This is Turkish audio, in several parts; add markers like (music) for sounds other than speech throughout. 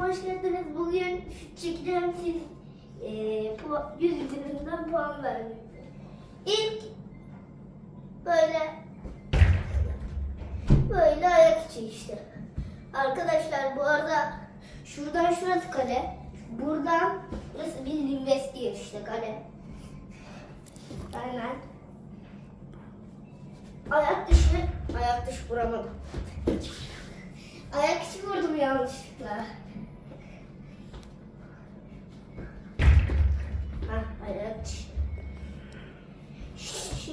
hoş geldiniz. Bugün çekeceğim siz e, 100 üzerinden puan verin. İlk böyle böyle ayak içi işte. Arkadaşlar bu arada şuradan şurası kale. Buradan burası bildiğin vestiye işte kale. Aynen. Ayak dışı, ayak dışı vuramadım. Ayak içi vurdum yanlışlıkla.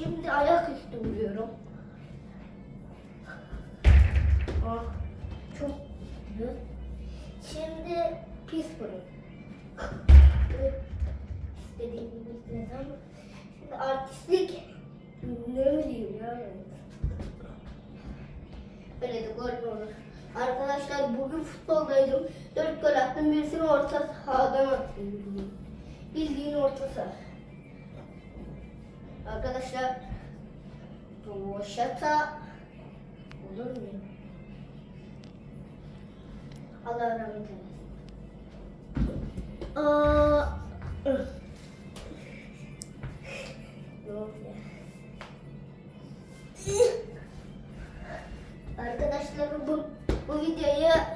Şimdi ayak üstü vuruyorum. Ah, çok güzel. Şimdi pis vurun. İstediğim gibi ama. Şimdi artistlik ne bileyim ya. ben. Böyle de gol olur? Arkadaşlar bugün futboldaydım. Dört gol attım. Birisini orta sahadan attım. Bildiğin orta saha. Arkadaşlar Roşata olur mu? Allah rahmet eylesin. Arkadaşlar bu, bu videoya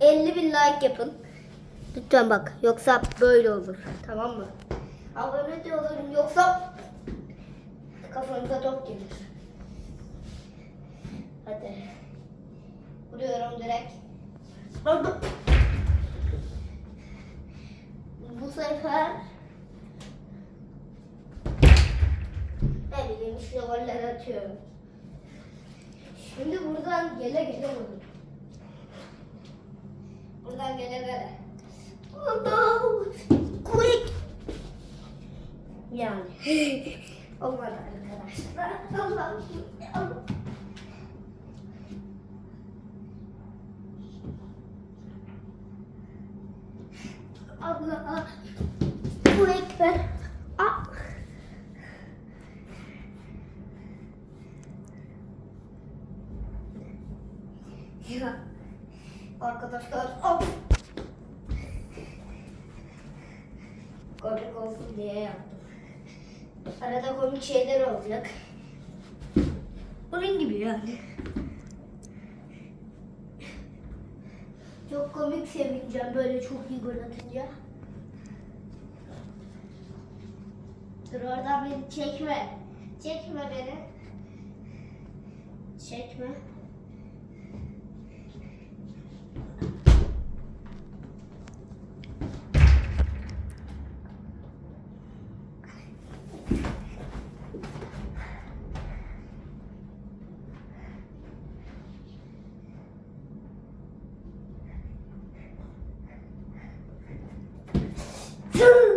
50 bin like yapın. Lütfen bak yoksa böyle olur. Tamam mı? Abone de olurum yoksa kafanıza top gelir. Hadi. Vuruyorum direkt. (laughs) Bu sefer ne bileyim işte goller atıyorum. Şimdi buradan gele gele vurdum. Buradan gele gele. Allah! Quick! Yani. (laughs) Olmadı arkadaşlar. Allah! Allah! Bu ekber. Ah! Ya. Arkadaşlar hop. Komik olsun diye yaptım. Arada komik şeyler olacak. Bunun gibi yani. Çok komik sevineceğim böyle çok iyi gol atınca. Dur oradan beni çekme. Çekme beni. Çekme. Zoom!